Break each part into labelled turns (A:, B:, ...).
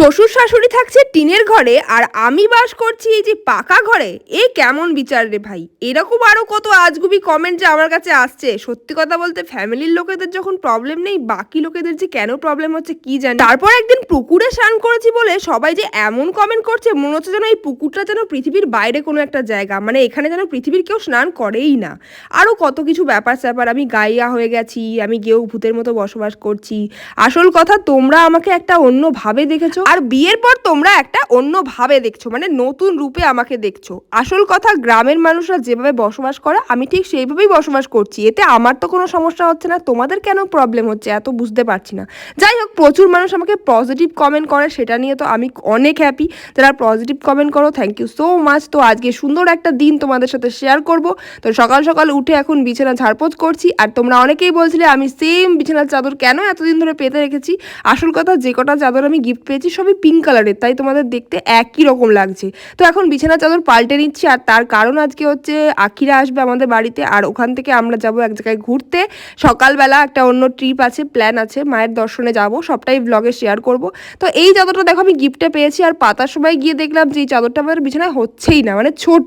A: শ্বশুর শাশুড়ি থাকছে টিনের ঘরে আর আমি বাস করছি এই যে পাকা ঘরে। এ কেমন বিচার রে ভাই? এরকম আরও কত আজগুবি কমেন্ট যে আমার কাছে আসছে। সত্যি কথা বলতে ফ্যামিলির লোকেদের যখন প্রবলেম নেই, বাকি লোকেদের যে কেন প্রবলেম হচ্ছে কি জানি। তারপর একদিন পুকুরে স্নান করেছি বলে সবাই যে এমন কমেন্ট করছে, মনে হচ্ছে যেন এই পুকুরটা যেন পৃথিবীর বাইরে কোনো একটা জায়গা। মানে এখানে যেন পৃথিবীর কেউ স্নান করেই না। আরও কত কিছু ব্যাপার স্যাপার। আমি গাইয়া হয়ে গেছি, আমি গেও ভূতের মতো বসবাস করছি। আসল কথা, তোমরা আমাকে একটা অন্য ভাবে দেখেছ। আর বিয়ের পর তোমরা একটা অন্য ভাবে দেখছ মানে নতুন রূপে আমাকে দেখছ। আসল কথা, গ্রামের মানুষরা যেভাবে বসবাস করে, আমি ঠিক সেইভাবেই বসবাস করছি। এতে আমার তো কোনো সমস্যা হচ্ছে না, তোমাদের কেন প্রবলেম হচ্ছে এত বুঝতে পারছি না। যাই হোক, প্রচুর মানুষ আমাকে পজিটিভ কমেন্ট করে, সেটা নিয়ে তো আমি অনেক হ্যাপি যারা পজিটিভ কমেন্ট করো থ্যাংক ইউ সো মাচ তো আজকে সুন্দর একটা দিন তোমাদের সাথে শেয়ার করব। তো সকাল সকাল উঠে এখন বিছানা ঝাড়পোছ করছি। আর তোমরা অনেকেই বলছিলে, আমি সেম বিছানার চাদর কেন এতদিন ধরে পেতে রেখেছি? আসল কথা, যে কটা চাদর আমি গিফট পেয়েছি সবই পিঙ্ক কালারের তাই তোমাদের দেখতে একই রকম লাগছে। তো এখন বিছানার চাদর পাল্টে নিচ্ছি, আর তার কারণ আজকে হচ্ছে আখিরা আসবে আমাদের বাড়িতে, আর ওখান থেকে আমরা যাব এক জায়গায় ঘুরতে। সকালবেলা একটা অন্য ট্রিপ আছে প্ল্যান আছে, মায়ের দর্শনে যাব, সবটাই ব্লগে শেয়ার করব। তো এই চাদরটা দেখো আমি গিফটে পেয়েছি, আর পাতার সময় গিয়ে দেখলাম যে এই চাদরটা আমাদের বিছানায় হচ্ছেই না মানে ছোট।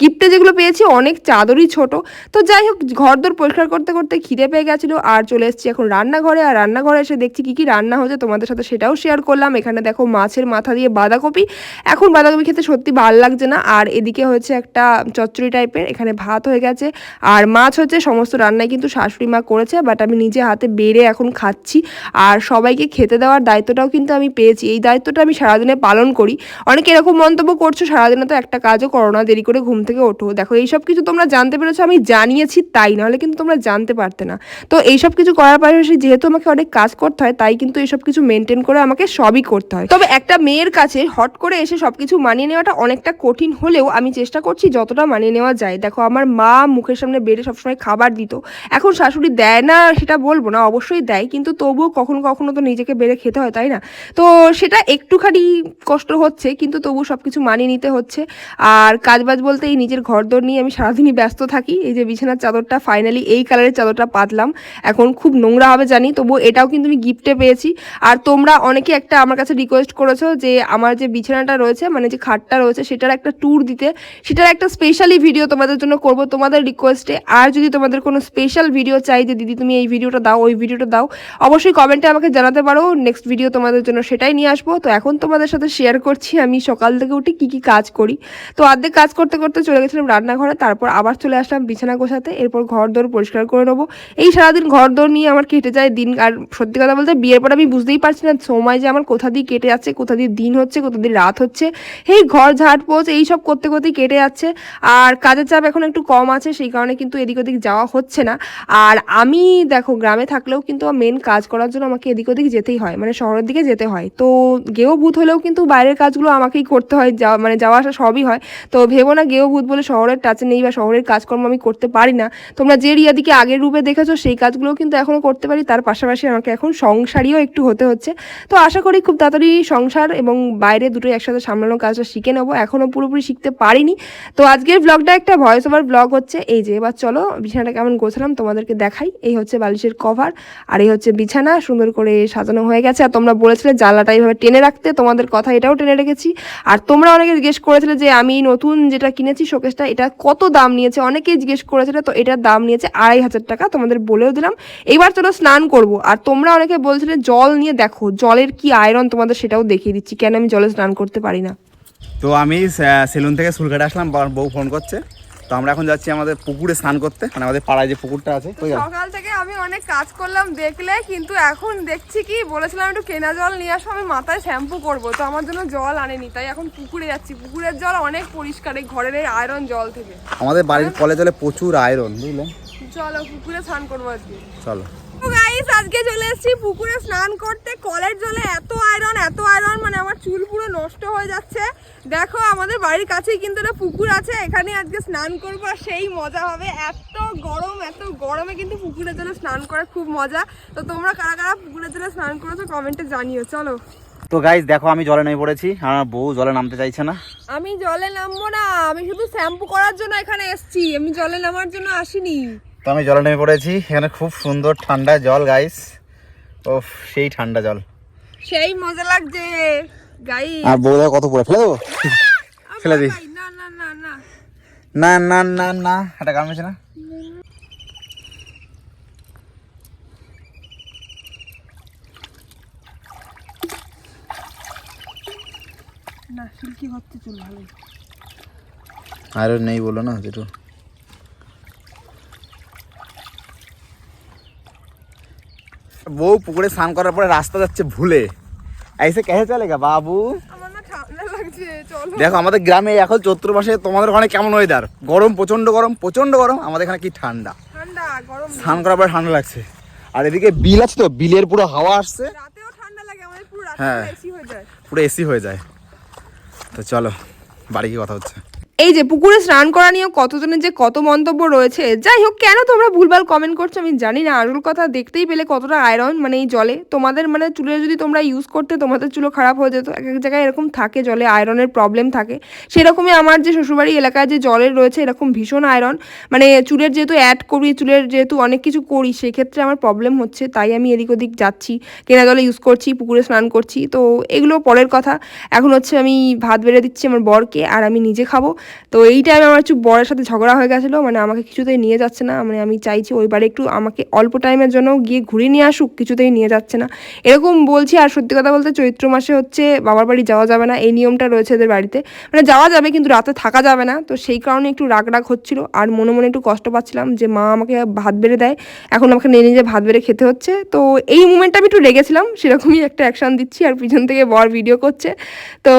A: গিফটে যেগুলো পেয়েছি, অনেক চাদরই ছোট। তো যাই হোক ঘর দর পরিষ্কার করতে করতে খিদে পেয়ে গেছিল, আর চলে এসেছি এখন রান্নাঘরে, আর রান্নাঘরে এসে দেখছি কি কি রান্না হচ্ছে তোমাদের সাথে সেটাও শেয়ার করলাম, এখানে দেখো মাছের মাথা দিয়ে বাঁধাকপি। এখন বাঁধাকপি খেতে সত্যি ভালো লাগছে না। আর এদিকে হচ্ছে একটা চচ্চড়ি টাইপের, এখানে ভাত হয়ে গেছে। আর মাছ হচ্ছে সমস্ত রান্নাই কিন্তু শাশুড়ি মা করেছে বাট আমি নিজে হাতে বেড়ে এখন খাচ্ছি। আর সবাইকে খেতে দেওয়ার দায়িত্বটাও কিন্তু আমি পেয়েছি। এই দায়িত্বটা আমি সারাদিনে পালন করি। অনেকে এরকম মন্তব্য করছ, সারাদিনে তো একটা কাজও করো না, দেরি করে ঘুম থেকে ওঠো। দেখো, এইসব কিছু তোমরা জানতে পেরেছ, আমি জানিয়েছি তাই, নাহলে কিন্তু তোমরা জানতে পারতে না। তো এইসব কিছু করার পাশাপাশি যেহেতু আমাকে অনেক কাজ করতে হয়, তাই কিন্তু এইসব কিছু মেনটেন করে আমাকে সবই করতে হয়। তবে একটা মেয়ের কাছে হট করে এসে সবকিছু মানিয়ে নেওয়াটা অনেকটা কঠিন হলেও আমি চেষ্টা করছি যতটা মানিয়ে নেওয়া যায়। দেখো, আমার মা মুখের সামনে বেড়ে সবসময় খাবার দিত। এখন শাশুড়ি দেয় না সেটা বলব না, অবশ্যই দেয়। কিন্তু তবুও কখনো কখনো তো নিজেকে বেড়ে খেতে হয়, তাই না? তো সেটা একটুখানি কষ্ট হচ্ছে, কিন্তু তবু সব কিছু মানিয়ে নিতে হচ্ছে। আর কাজবাজ বলতে এই নিজের ঘরদোর নিয়ে আমি সারাদিনই ব্যস্ত থাকি। এই যে বিছানার চাদরটা ফাইনালি এই কালারের চাদরটা পাতলাম। এখন খুব নোংরা হবে জানি তবু এটাও কিন্তু আমি গিফটে পেয়েছি। আর তোমরা অনেকে একটা আমার কাছে রিকোয়েস্ট করেছ যে আমার যে বিছানাটা রয়েছে মানে যে খাটটা রয়েছে, সেটার একটা ট্যুর দিতে। সেটার একটা স্পেশালি ভিডিও তোমাদের জন্য করব। তোমাদের রিকোয়েস্টে আর যদি তোমাদের কোনো স্পেশাল ভিডিও চাই যে, দিদি, তুমি এই ভিডিওটা দাও, ওই ভিডিওটা দাও, অবশ্যই কমেন্টে আমাকে জানাতে পারো। নেক্সট ভিডিও তোমাদের জন্য সেটাই নিয়ে আসব। তো এখন তোমাদের সাথে শেয়ার করছি আমি সকাল থেকে উঠে কি কি কাজ করি। তো অর্ধেক কাজ করতে করতে চলে গেছিলাম রান্নাঘরে, তারপর আবার চলে আসলাম বিছানা গোছাতে। এরপর ঘর দোর পরিষ্কার করে নেব। এই সারাদিন ঘর দোর নিয়ে আমার কেটে যায় দিন। আর সত্যি কথা বলতে বিয়ের পর আমি বুঝতেই পারছি না, সময় যে আমার কোথা দিয়ে কেটে যাচ্ছে, কোথা দিয়ে দিন হচ্ছে, কোথা দিয়ে রাত হচ্ছে। এই ঘর ঝাড় পোছ এইসব করতে করতেই কেটে যাচ্ছে। আর কাজের চাপ এখন একটু কম আছে, সেই কারণে কিন্তু এদিক ওদিক যাওয়া হচ্ছে না। আর আমি দেখো, গ্রামে থাকলেও কিন্তু মেন কাজ করার জন্য আমাকে এদিক ওদিক যেতেই হয় মানে শহরের দিকে যেতে হয়। তো গেও ভূত হলেও কিন্তু বাইরের কাজগুলো আমাকেই করতে হয় যাওয়া মানে যাওয়া আসা সবই হয়। তো ভেবো না, গেও ভূত বলে শহরের টাচে নেই বা শহরের কাজকর্ম আমি করতে পারি না। তোমরা যে রিয়াদিকে আগের রূপে দেখেছ, সেই কাজগুলোও কিন্তু এখনও করতে পারি। তার পাশাপাশি আমাকে এখন সংসারীও একটু হতে হচ্ছে। তো আশা করি খুব তাড়াতাড়ি সংসার এবং বাইরে দুটোই একসাথে সামলানোর কাজটা শিখে নেব। এখনও পুরোপুরি শিখতে পারিনি। তো আজকের ব্লগটা একটা ভয়েস ওভার ব্লগ হচ্ছে। এই যে, এবার চলো বিছানাটা কেমন গোছালাম তোমাদেরকে দেখাই। এই হচ্ছে বালিশের কভার আর এই হচ্ছে বিছানা। সুন্দর করে সাজানো হয়ে গেছে। আর তোমরা বলেছিলে জ্বালাটা এইভাবে টেনে রাখতে। তোমাদের কথা এটাও টেনে রেখেছি। আর তোমরা অনেকে জিজ্ঞেস করেছিলে যে, আমি নতুন যেটা কিনেছি শোকেসটা এটা কত দাম নিয়েছে? অনেকেই জিজ্ঞেস করেছিলে, তো এটার দাম নিয়েছে আড়াই হাজার টাকা। তোমাদের বলেও দিলাম। এবার চলো স্নান করব। আর তোমরা অনেকে বলছিলে জল নিয়ে দেখো, জলের কি আয়রন তোমাদের সেটাও দেখিয়ে দিচ্ছি। কেন আমি জলে স্নান করতে পারি না?
B: তো আমি সেলুন থেকে চুল কেটে আসলাম বউ ফোন করছে। তো আমরা এখন যাচ্ছি আমাদের পুকুরে স্নান করতে মানে আমাদের পাড়ায় যে পুকুরটা আছে
A: সকাল থেকে আমি অনেক কাজ করলাম দেখলে কিন্তু এখন দেখছি কি বলেছিলাম একটু কেনা জল নিয়ে আসো আমি মাথায় শ্যাম্পু করব। তো আমার জন্য জল আনেনি তাই এখন পুকুরে যাচ্ছি। পুকুরের জল অনেক পরিষ্কার এই ঘরের এই আয়রন জল থেকে।
B: আমাদের বাড়ির কলে জলে প্রচুর আয়রন বুঝলেন
A: চলো পুকুরে স্নান করব আজকে।
B: চলো।
A: গাইস আজকে চলে এসেছি পুকুরে স্নান করতে। কলের জলে এত আয়রন এত আয়রন মানে আমার চুল পুরো নষ্ট হয়ে যাচ্ছে। দেখো আমাদের বাড়ির কাছেই কিন্তু একটা পুকুর আছে। এখানে আজকে স্নান করব আর সেই মজা হবে। এত গরম এত গরমে কিন্তু পুকুরের জলে স্নান করে খুব মজা। তো তোমরা কারা কারা পুকুরের জলে স্নান করেছ কমেন্টে জানিও চলো।
B: তো গাইজ দেখো আমি জলে নেমে পড়েছি। আমার বউ জলে নামতে চাইছে না।
A: আমি জলে নামবো না আমি শুধু শ্যাম্পু করার জন্য এখানে এসেছি। আমি জলে নামার জন্য আসিনি।
B: তো আমি জলে নেমে পড়েছি। এখানে খুব সুন্দর ঠান্ডা জল গাইস ও সেই ঠান্ডা জল।
A: সেই মজা লাগছে গাই
B: আর বউদা কত পরে ফেলে দেবো? ফেলে দিই।
A: না না না না।
B: না না না না একটা গান আছে না।
A: না সিল্কি হচ্ছে চুল ভালো
B: আর নেই বলো না যেটু। বউ পুকুরে স্নান করার পরে রাস্তা যাচ্ছে ভুলে।
A: আইসে কেসে চলে গা বাবু।
B: দেখো আমাদের গ্রামে এখন চৈত্র মাসে তোমাদের ওখানে কেমন ওয়েদার গরম প্রচণ্ড গরম প্রচণ্ড গরম। আমাদের এখানে কি ঠান্ডা? স্নান করার পরে ঠান্ডা লাগছে। আর এদিকে বিল আছে তো বিলের পুরো হাওয়া আসছে। হ্যাঁ পুরো এসি হয়ে যায়। তো চলো বাড়ি কি কথা হচ্ছে।
A: এই যে পুকুরে স্নান করা নিয়েও কতজনের যে কত মন্তব্য রয়েছে, যাই হোক, কেন তোমরা ভুলভাল কমেন্ট করছ আমি জানি না। আসল কথা দেখতেই পেলে কতটা আয়রন মানে এই জলে। তোমাদের মানে চুলে যদি তোমরা ইউজ করতে, তোমাদের চুলো খারাপ হয়ে যেত। এক এক জায়গায় এরকম থাকে জলে আয়রনের প্রবলেম থাকে। সেরকমই আমার যে শ্বশুরবাড়ি এলাকায় যে জলের রয়েছে, এরকম ভীষণ আয়রন মানে চুলের যেহেতু অ্যাড করি, চুলের যেহেতু অনেক কিছু করি, সেক্ষেত্রে আমার প্রবলেম হচ্ছে, তাই আমি এদিক ওদিক যাচ্ছি। কেনা জলে ইউজ করছি, পুকুরে স্নান করছি। তো এগুলো পরের কথা। এখন হচ্ছে আমি ভাত বেড়ে দিচ্ছি আমার বরকে, আর আমি নিজে খাব। তো এই টাইমে আমার একটু বরের সাথে ঝগড়া হয়ে গেছিল মানে আমাকে কিছুতেই নিয়ে যাচ্ছে না। মানে আমি চাইছি ওই বাড়ি একটু আমাকে অল্প টাইমের জন্য গিয়ে ঘুরে নিয়ে আসুক, কিছুতেই নিয়ে যাচ্ছে না। এরকম বলছি, আর সত্যি কথা বলতে চৈত্র মাসে হচ্ছে বাবার বাড়ি যাওয়া যাবে না, এই নিয়মটা রয়েছে এদের বাড়িতে। মানে যাওয়া যাবে কিন্তু রাতে থাকা যাবে না, তো সেই কারণে একটু রাগ রাগ হচ্ছিল। আর মনে মনে একটু কষ্ট পাচ্ছিলাম যে মা আমাকে ভাত বেড়ে দেয়, এখন আমাকে নিয়ে নিজে ভাত বেড়ে খেতে হচ্ছে। তো এই মুমেন্টটা আমি একটু রেগেছিলাম, সেরকমই একটা অ্যাকশন দিচ্ছি, আর পিছন থেকে বর ভিডিও করছে। তো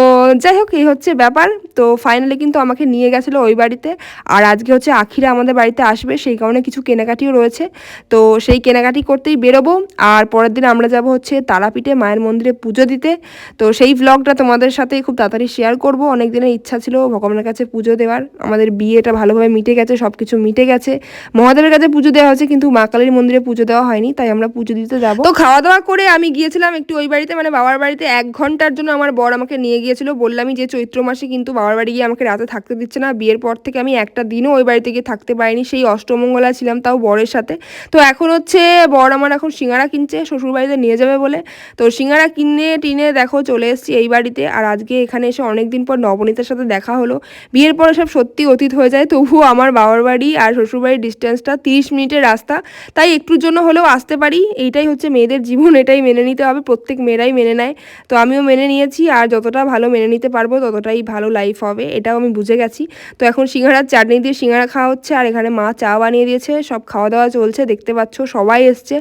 A: যাই হোক, এই হচ্ছে ব্যাপার। তো ফাইনালি কিন্তু আমাকে নিয়ে গেছিল ওই বাড়িতে। আর আজকে হচ্ছে আখিরা আমাদের বাড়িতে আসবে, সেই কারণে কিছু কেনাকাটিও রয়েছে। তো সেই কেনাকাটি করতেই বেরোবো। আর পরের দিন আমরা যাব হচ্ছে তারাপীঠে মায়ের মন্দিরে পুজো দিতে। তো সেই ভ্লগটা তোমাদের সাথে খুব তাড়াতাড়ি শেয়ার করব। অনেক দিনের ইচ্ছা ছিল ভগবানের কাছে পুজো দেওয়ার। আমাদের বিয়েটা ভালোভাবে মিটে গেছে সব কিছু মিটে গেছে। মহাদেবের কাছে পুজো দেওয়া হয়েছে, কিন্তু মা কালীর মন্দিরে পুজো দেওয়া হয়নি, তাই আমরা পুজো দিতে যাব। তো খাওয়া দাওয়া করে আমি গিয়েছিলাম একটু ওই বাড়িতে মানে বাবার বাড়িতে। এক ঘণ্টার জন্য আমার বর আমাকে নিয়ে গিয়েছিল। বললামই যে চৈত্র মাসে কিন্তু বাবার বাড়ি গিয়ে আমাকে রাতে থাকতে দিচ্ছে না। বিয়ের পর থেকে আমি একটা দিনও ওই বাড়িতে গিয়ে থাকতে পারিনি। সেই অষ্টমঙ্গলা ছিলাম তাও বরের সাথে। তো এখন হচ্ছে বর আমার এখন সিঙ্গারা কিনছে, শ্বশুর বাড়িতে নিয়ে যাবে বলে। তো সিঙ্গারা কিনে টিনে দেখো চলে এসেছি এই বাড়িতে। আর আজকে এখানে এসে অনেক দিন পর নবনীতার সাথে দেখা হলো। বিয়ের পরে সব সত্যি অতীত হয়ে যায়। তবুও আমার বাবার বাড়ি আর শ্বশুরবাড়ির ডিস্টেন্সটা তিরিশ মিনিটের রাস্তা। তাই একটুর জন্য হলেও আসতে পারি। এইটাই হচ্ছে মেয়েদের জীবন, এটাই মেনে নিতে হবে। প্রত্যেক মেয়েরাই মেনে নেয়। তো আমিও মেনে নিয়েছি। আর যতটা ভালো মেনে নিতে পারব, ততটাই ভালো লাইফ হবে। এটাও আমি বুঝে গেছি। তো এখন সিঙ্গারার চাটনি দিয়ে সিঙ্গারা খাওয়া হচ্ছে আর এখানে মা চা বানিয়ে দিয়েছে, সব খাওয়া দাওয়া চলছে, দেখতে পাচ্ছ সবাই এসছে।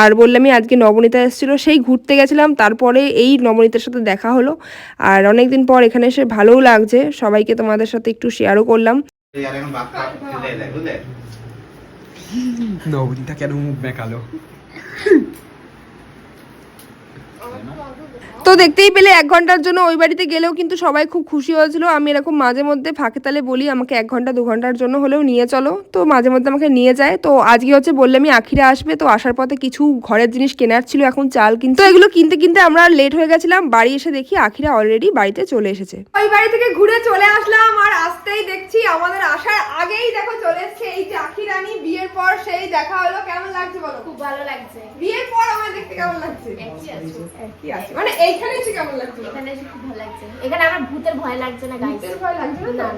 A: আর বললামই আজকে নবনীতা এসেছিল, সেই ঘুরতে গেছিলাম, তারপরে এই নবনীতার সাথে দেখা হলো। আর অনেকদিন পর এখানে এসে ভালোও লাগছে, সবাইকে তোমাদের সাথে একটু শেয়ারও করলাম।
C: নবনীতা কেন মুখ মেকালো
A: তো দেখতেই পেলে এক ঘণ্টার জন্য ওই বাড়িতে গেলেও কিন্তু সবাই খুব খুশি হয়েছিল। আমি এরকম মাঝে মধ্যে ফাঁকে তালে বলি আমাকে এক ঘণ্টা দু ঘণ্টার জন্য হলেও নিয়ে চলো। তো মাঝে মধ্যে আমাকে নিয়ে যায়। তো আজকে হচ্ছে বললে আমি আখিরা আসবে তো আসার পথে কিছু ঘরের জিনিস কেনার ছিল এখন চাল কিনতে তো এগুলো কিনতে কিনতে আমরা লেট হয়ে গেছিলাম। বাড়ি এসে দেখি আখিরা অলরেডি বাড়িতে চলে এসেছে। ওই বাড়ি থেকে ঘুরে চলে আসলাম আর আসতেই দেখছি আমাদের আসার আগেই দেখো চলে এসেছে এই যে আখিরানি বিয়ের পর সেই দেখা হলো। কেমন লাগছে বলো?
D: খুব ভালো লাগছে।
A: বিয়ের পর আমার দেখতে কেমন লাগছে? কি আছে? মানে এইখানে এসে কেমন লাগছে?
D: এখানে এসে খুব ভালো লাগছে। এখানে আমার ভূতের ভয় লাগছে না গাইস
A: ভূতের ভয় লাগছে না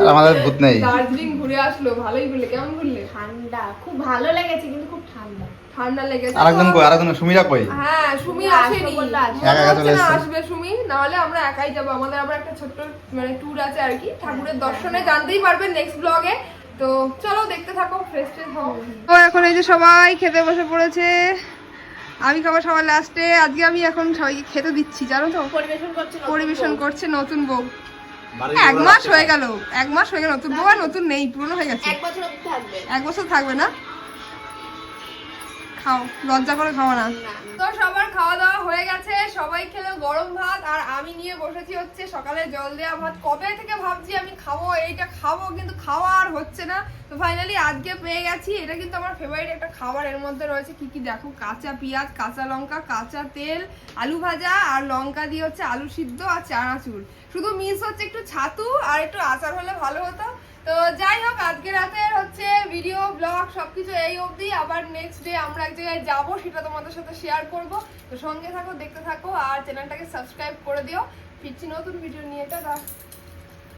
B: আর আমাদের ভূত নেই।
A: দার্জিলিং ঘুরে আসলো ভালোই ঘুরলে কেমন ঘুরলে
D: ঠান্ডা। খুব ভালো লেগেছে কিন্তু খুব ঠান্ডা।
A: ঠান্ডা লেগেছে
B: আরেকজন কই? আরেকজন সুমিরা কই?
A: হ্যাঁ সুমি আসেনি।
D: আসবে
B: একা একা চলে
A: হচ্ছে না
B: এসেছে।
A: সুমি নাহলে আমরা একাই যাব। আমাদের আবার একটা ছোট্ট মানে ট্যুর আছে আর কি। ঠাকুরের দর্শনে জানতেই পারবেন নেক্সট ব্লগে তো চলো দেখতে থাকো ফ্রেশ ফ্রেশ হও এখন এই যে সবাই খেতে বসে পড়েছে। আমি খাব সবার লাস্টে আজকে আমি এখন সবাইকে খেতে দিচ্ছি জানো তো?
D: পরিবেশন করছে নতুন বউ।
A: করছে নতুন বউ। এক মাস হয়ে গেল এক মাস হয়ে গেল নতুন বউ আর নতুন নেই পুরনো হয়ে গেছে।
D: এক বছর থাকবে
A: না? খাও, লজ্জা করে খাও
D: না।
A: তো সবার খাওয়া দাওয়া হয়ে গেছে, সবাই খেলো গরম ভাত, আর আমি নিয়ে বসেছি হচ্ছে সকালে জল দেওয়া ভাত। কবে থেকে ভাবছি আমি খাব, এইটা খাব, কিন্তু খাওয়া আর হচ্ছে না। তো ফাইনালি আজকে পেয়ে গেছি, এটা কিন্তু আমার ফেভারিট একটা খাবার। এর মধ্যে রয়েছে কি কি? দেখো, কাঁচা পেঁয়াজ, কাঁচা লঙ্কা, কাঁচা তেল, আলু ভাজা, আর লঙ্কা দিয়ে হচ্ছে আলু সিদ্ধ আর চানাচুর। শুধু মিস হচ্ছে একটু ছাতু আর একটু আচার হলে ভালো হতো। তো যাই হোক, আজকে রাতের হচ্ছে ভিডিও ব্লগ সবকিছু এই অবধি। আবার নেক্সট ডে আমরা এক জায়গায় যাব, সেটা তোমাদের সাথে শেয়ার করব। তো সঙ্গে থাকো, দেখতে থাকো, আর চ্যানেলটাকে সাবস্ক্রাইব করে দিও। ফিরছি নতুন ভিডিও নিয়ে, টাটা।